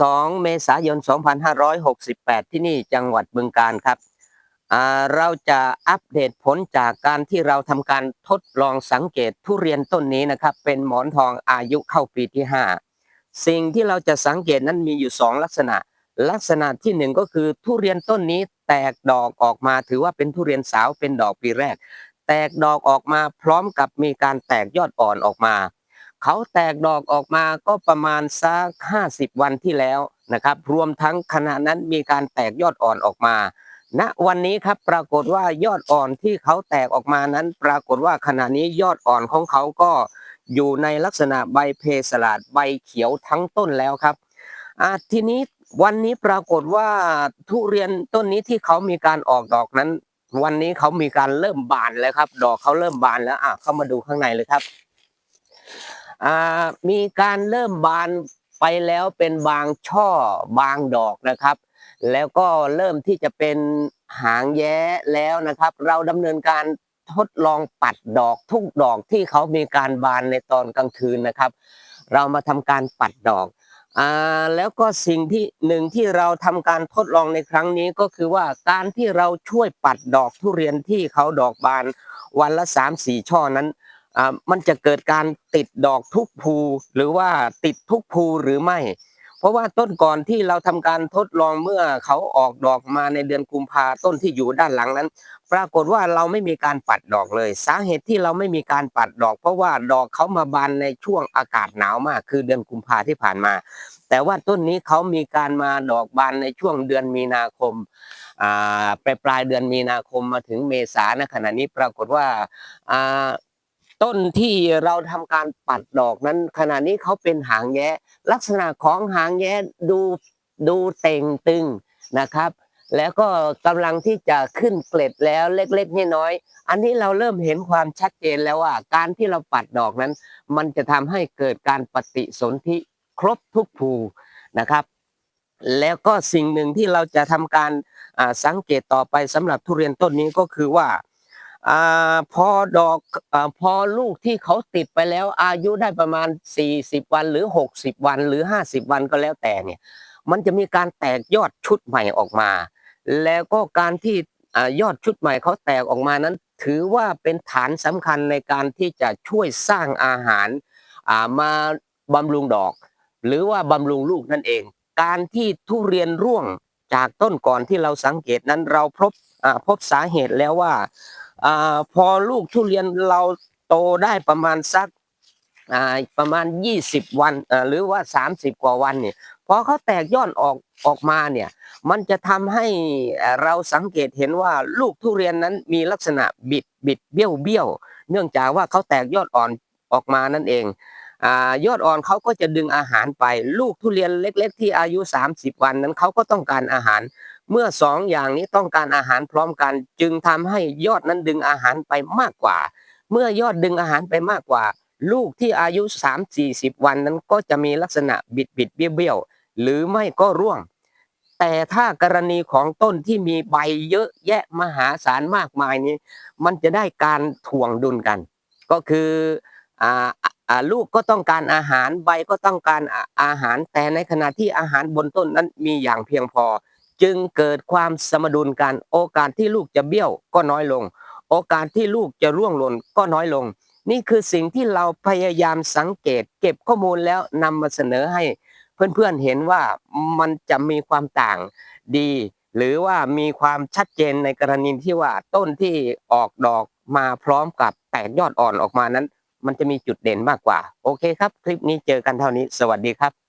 2 เมษายน 2568 ที่นี่จังหวัดบึงกาฬครับ เราจะอัปเดตผลจากการที่เราทำการทดลองสังเกตทุเรียนต้นนี้นะครับ เป็นหมอนทองอายุเข้าปีที่ 5 สิ่งที่เราจะสังเกตนั้นมีอยู่ 2 ลักษณะ ลักษณะที่หนึ่งก็คือทุเรียนต้นนี้แตกดอกออกมาถือว่าเป็นทุเรียนสาวเป็นดอกปีแรก แตกดอกออกมาพร้อมกับมีการแตกยอดอ่อนออกมา เขาแตกดอกออกมาก็ประมาณสัก50 วันที่แล้วนะครับ รวมทั้งขณะนั้นมีการแตกยอดอ่อนออกมาณวันนี้ครับปรากฏว่ายอดอ่อนที่เขาแตกออกมานั้น ปรากฏว่าขณะนี้ยอดอ่อนของเขาก็อยู่ในลักษณะใบเพสลาดใบเขียวทั้งต้นแล้วครับอ่าทีนี้วันนี้ปรากฏว่าทุเรียนต้นนี้ที่เขามีการออกดอกนั้น วันนี้เขามีการเริ่มบานแล้วครับ ดอกเขาเริ่มบานแล้วอะเข้ามาดูข้างในเลยครับ มีการเริ่มบานไปแล้วเป็นบางช่อบางดอกนะครับ แล้วก็เริ่มที่จะเป็นหางแย้แล้วนะครับ เราดำเนินการทดลองปัดดอกทุกดอกที่เขามีการบานในตอนกลางคืนนะครับ เรามาทำการปัดดอกอ่าแล้วก็สิ่งที่หนึ่งที่เราทำการทดลองในครั้งนี้ก็คือว่าการที่เราช่วยปัดดอกทุเรียนที่เขาดอกบานวันละสามสี่ช่อนั้น มันจะเกิดการติดดอกทุกภูหรือว่าติดทุกภูหรือไม่ เพราะว่าต้นก่อนที่เราทำการทดลองเมื่อเขาออกดอกมาในเดือนกุมภาต้นที่อยู่ด้านหลังนั้น ปรากฏว่าเราไม่มีการปัดดอกเลย สาเหตุที่เราไม่มีการปัดดอก เพราะว่าดอกเขามาบานในช่วงอากาศหนาวมาก คือเดือนกุมภาที่ผ่านมา แต่ว่าต้นนี้เขามีการมาดอกบานในช่วงเดือนมีนาคมอ่าปลายปลายเดือนมีนาคมมาถึงเมษาณขณะนี้ปรากฏว่าอ่า ต้นที่เราทำการปัดดอกนั้น ขณะนี้เขาเป็นหางแย้ ลักษณะของหางแย้ดูดูเต่งตึงนะครับ แล้วก็กำลังที่จะขึ้นเกล็ดแล้วเล็กๆน้อยๆอันนี้เราเริ่มเห็นความชัดเจนแล้วว่า การที่เราปัดดอกนั้น มันจะทำให้เกิดการปฏิสนธิครบทุกภูนะครับ แล้วก็สิ่งหนึ่งที่เราจะทำการสังเกตต่อไปสำหรับทุเรียนต้นนี้ก็คือว่า อ่าพอดอกอาพอลูกที่เขาติดไปแล้ว อายุได้ประมาณ 40 วันหรือ 60 วันหรือ 50 วันก็แล้วแต่เนี่ย มันจะมีการแตกยอดชุดใหม่ออกมา แล้วก็การที่อยอดชุดใหม่เขาแตกออกมานั้น ถือว่าเป็นฐานสำคัญในการที่จะช่วยสร้างอาหารามาบำรุงดอก หรือว่าบำรุงลูกนั่นเอง การที่ทุเรียนร่วงจากต้นก่อนที่เราสังเกตนั้นเราพบพบสาเหตุแล้วว่า อ่าพอลูกทุเรียนเราโตได้ประมาณสักอ่าประมาณ 20 วันอ่าหรือว่า 30 กว่าวันเนี่ยพอเขาแตกยอดออกออกมาเนี่ยมันจะทำให้เราสังเกตเห็นว่าลูกทุเรียนนั้นมีลักษณะบิดบิดเบี้ยวเบี้ยวเนื่องจากว่าเขาแตกยอดอ่อนออกมานั่นเองอยอดอ่อนเขาก็จะดึงอาหารไป ลูกทุเรียนเล็ก ๆ ที่อายุ 30 วันนั้นเขาก็ต้องการอาหาร เมื่อสองอย่างนี้ต้องการอาหารพร้อมกัน จึงทำให้ยอดนั้นดึงอาหารไปมากกว่า เมื่อยอดดึงอาหารไปมากกว่า ลูกที่อายุ 3 40 วันนั้นก็จะมีลักษณะบิดบิดเบี้ยวเบี้ยวหรือไม่ก็ร่วง แต่ถ้ากรณีของต้นที่มีใบเยอะแยะมหาศาลมากมายนี้ มันจะได้การถ่วงดุลกัน ก็คืออ่าลูกก็ต้องการอาหารใบก็ต้องการอาหาร แต่ในขณะที่อาหารบนต้นนั้นมีอย่างเพียงพอ จึงเกิดความสมดุลกัน โอกาสที่ลูกจะเบี้ยวก็น้อยลง โอกาสที่ลูกจะร่วงหล่นก็น้อยลง นี่คือสิ่งที่เราพยายามสังเกต เก็บข้อมูลแล้วนำมาเสนอให้ เพื่อนๆเห็นว่ามันจะมีความต่างดี หรือว่ามีความชัดเจนในกรณีที่ว่าต้นที่ออกดอกมาพร้อมกับแตกยอดอ่อนออกมานั้น มันจะมีจุดเด่นมากกว่า โอเคครับ คลิปนี้เจอกันเท่านี้ สวัสดีครับ